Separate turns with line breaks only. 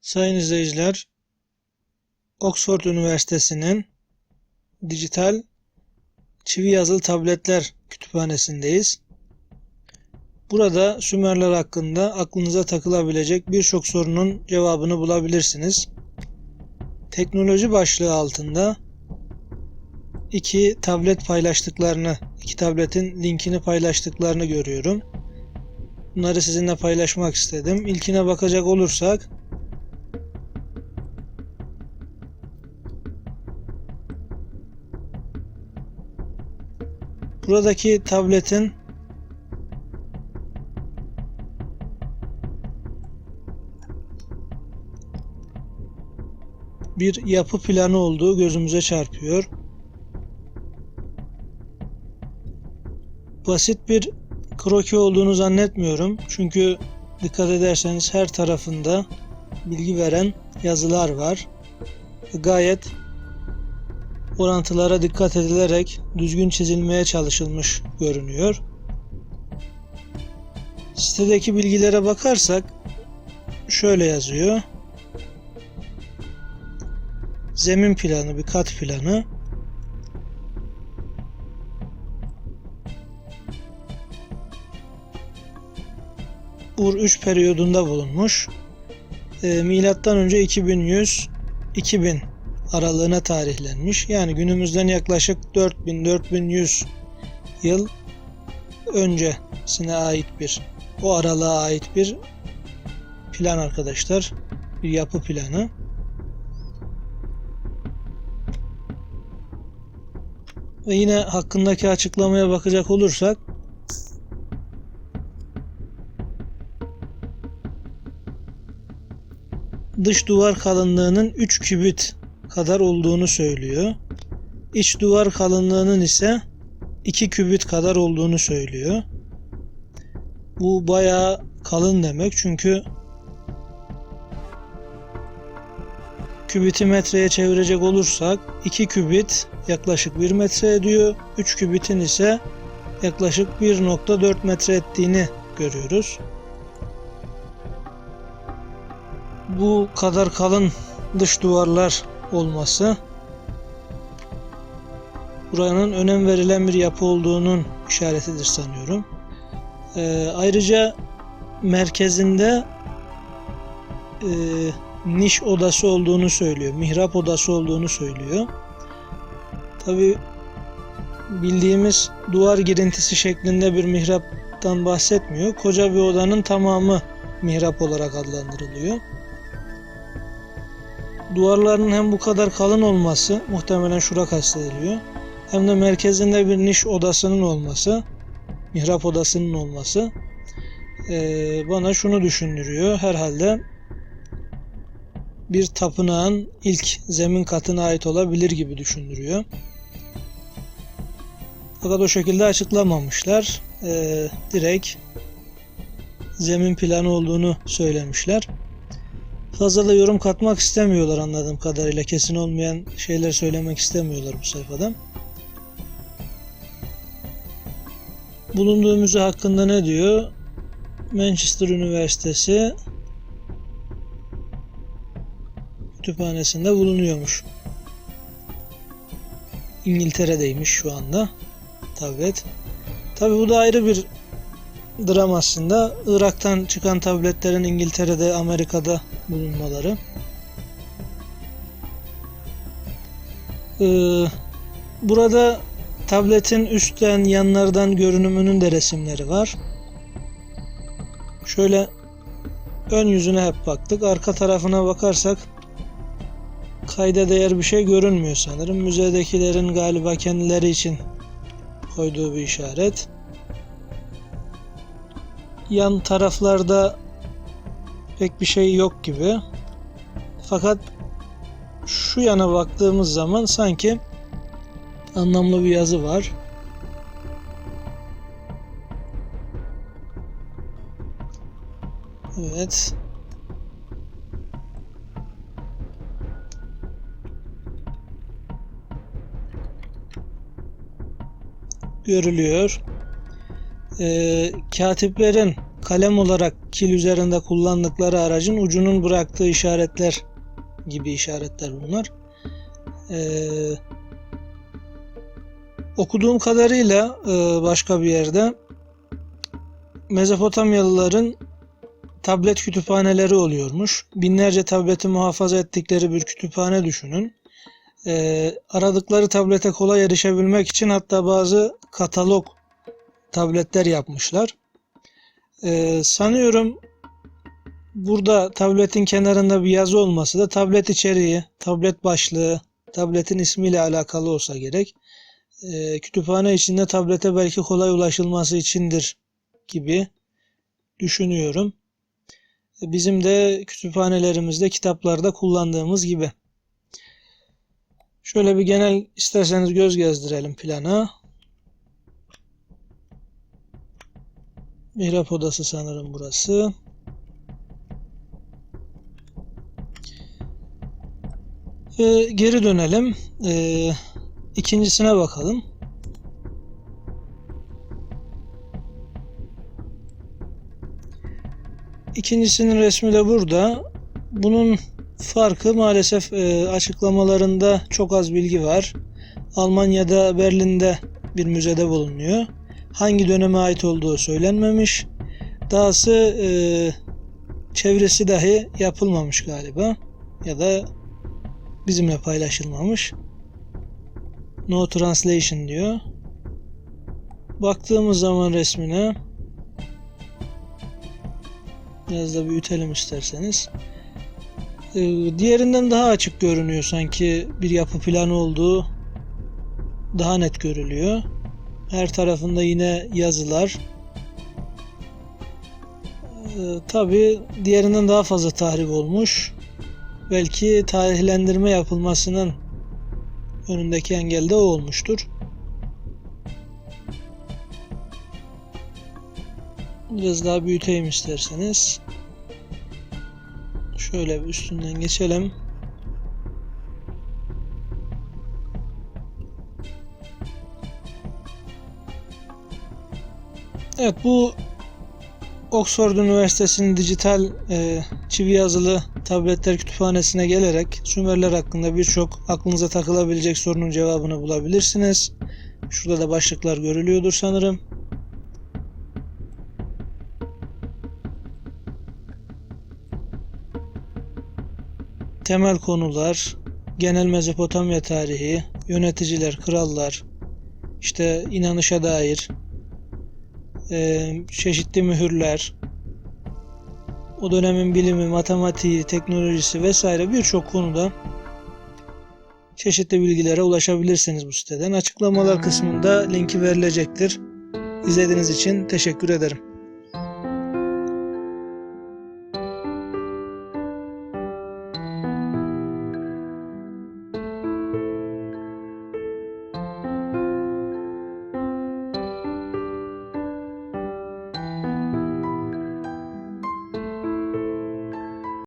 Sayın izleyiciler, Oxford Üniversitesi'nin dijital çivi yazılı tabletler kütüphanesindeyiz. Burada Sümerler hakkında aklınıza takılabilecek birçok sorunun cevabını bulabilirsiniz. Teknoloji başlığı altında iki tablet paylaştıklarını, iki tabletin linkini paylaştıklarını görüyorum. Bunları sizinle paylaşmak istedim. İlkine bakacak olursak Buradaki tabletin bir yapı planı olduğu gözümüze çarpıyor. Basit bir kroki olduğunu zannetmiyorum. Çünkü dikkat ederseniz her tarafında bilgi veren yazılar var. Gayet orantılara dikkat edilerek düzgün çizilmeye çalışılmış görünüyor. Sitedeki bilgilere bakarsak şöyle yazıyor. Zemin planı, bir kat planı. Ur 3 periyodunda bulunmuş. E, milattan önce 2100 2000 aralığına tarihlenmiş. Yani günümüzden yaklaşık 4000-4100 yıl öncesine ait bir o aralığa ait bir plan arkadaşlar. Bir yapı planı. Ve yine hakkındaki açıklamaya bakacak olursak dış duvar kalınlığının 3 kübit kadar olduğunu söylüyor. İç duvar kalınlığının ise 2 kübit kadar olduğunu söylüyor. Bu bayağı kalın demek çünkü kübiti metreye çevirecek olursak 2 kübit yaklaşık 1 metre ediyor. 3 kübitin ise yaklaşık 1.4 metre ettiğini görüyoruz. Bu kadar kalın dış duvarlar olması buranın önem verilen bir yapı olduğunun işaretidir sanıyorum. Ee, ayrıca merkezinde e, niş odası olduğunu söylüyor. Mihrap odası olduğunu söylüyor. Tabi bildiğimiz duvar girintisi şeklinde bir mihraptan bahsetmiyor. Koca bir odanın tamamı mihrap olarak adlandırılıyor. Duvarların hem bu kadar kalın olması muhtemelen şura kastediliyor. Hem de merkezinde bir niş odasının olması, mihrap odasının olması e, bana şunu düşündürüyor. Herhalde bir tapınağın ilk zemin katına ait olabilir gibi düşündürüyor. Fakat o şekilde açıklamamışlar. E, direkt zemin planı olduğunu söylemişler. Fazla da yorum katmak istemiyorlar anladığım kadarıyla. Kesin olmayan şeyler söylemek istemiyorlar bu sayfada. Bulunduğu müze hakkında ne diyor? Manchester Üniversitesi kütüphanesinde bulunuyormuş. İngiltere'deymiş şu anda. Tablet. Tabi bu da ayrı bir dram aslında. Irak'tan çıkan tabletlerin İngiltere'de, Amerika'da bulunmaları. Ee, burada tabletin üstten yanlardan görünümünün de resimleri var. Şöyle ön yüzüne hep baktık. Arka tarafına bakarsak kayda değer bir şey görünmüyor sanırım. Müzedekilerin galiba kendileri için koyduğu bir işaret. Yan taraflarda pek bir şey yok gibi. Fakat şu yana baktığımız zaman sanki anlamlı bir yazı var. Evet. Görülüyor. Ee, katiplerin kalem olarak kil üzerinde kullandıkları aracın ucunun bıraktığı işaretler gibi işaretler bunlar. Ee, okuduğum kadarıyla e, başka bir yerde Mezopotamyalıların tablet kütüphaneleri oluyormuş. Binlerce tableti muhafaza ettikleri bir kütüphane düşünün. Ee, aradıkları tablete kolay erişebilmek için hatta bazı katalog tabletler yapmışlar. Ee, sanıyorum burada tabletin kenarında bir yazı olması da tablet içeriği, tablet başlığı, tabletin ismiyle alakalı olsa gerek. Ee, kütüphane içinde tablete belki kolay ulaşılması içindir gibi düşünüyorum. Bizim de kütüphanelerimizde, kitaplarda kullandığımız gibi. Şöyle bir genel isterseniz göz gezdirelim plana. Mihrap odası sanırım burası. Ee, geri dönelim. Ee, ikincisine bakalım. İkincisinin resmi de burada. Bunun farkı maalesef e, açıklamalarında çok az bilgi var. Almanya'da Berlin'de bir müzede bulunuyor. Hangi döneme ait olduğu söylenmemiş. Dahası e, çevresi dahi yapılmamış galiba. Ya da bizimle paylaşılmamış. No translation diyor. Baktığımız zaman resmine Biraz da büyütelim isterseniz. Ee, diğerinden daha açık görünüyor sanki bir yapı planı olduğu daha net görülüyor. Her tarafında yine yazılar. Ee, Tabi diğerinden daha fazla tahrip olmuş. Belki tarihlendirme yapılmasının önündeki engel de o olmuştur. Biraz daha büyüteyim isterseniz. Şöyle üstünden geçelim. Evet bu Oxford Üniversitesi'nin dijital e, çivi yazılı tabletler kütüphanesine gelerek Sümerler hakkında birçok aklınıza takılabilecek sorunun cevabını bulabilirsiniz. Şurada da başlıklar görülüyordur sanırım. temel konular, genel Mezopotamya tarihi, yöneticiler, krallar, işte inanışa dair e, çeşitli mühürler, o dönemin bilimi, matematiği, teknolojisi vesaire birçok konuda çeşitli bilgilere ulaşabilirsiniz bu siteden. Açıklamalar kısmında linki verilecektir. İzlediğiniz için teşekkür ederim.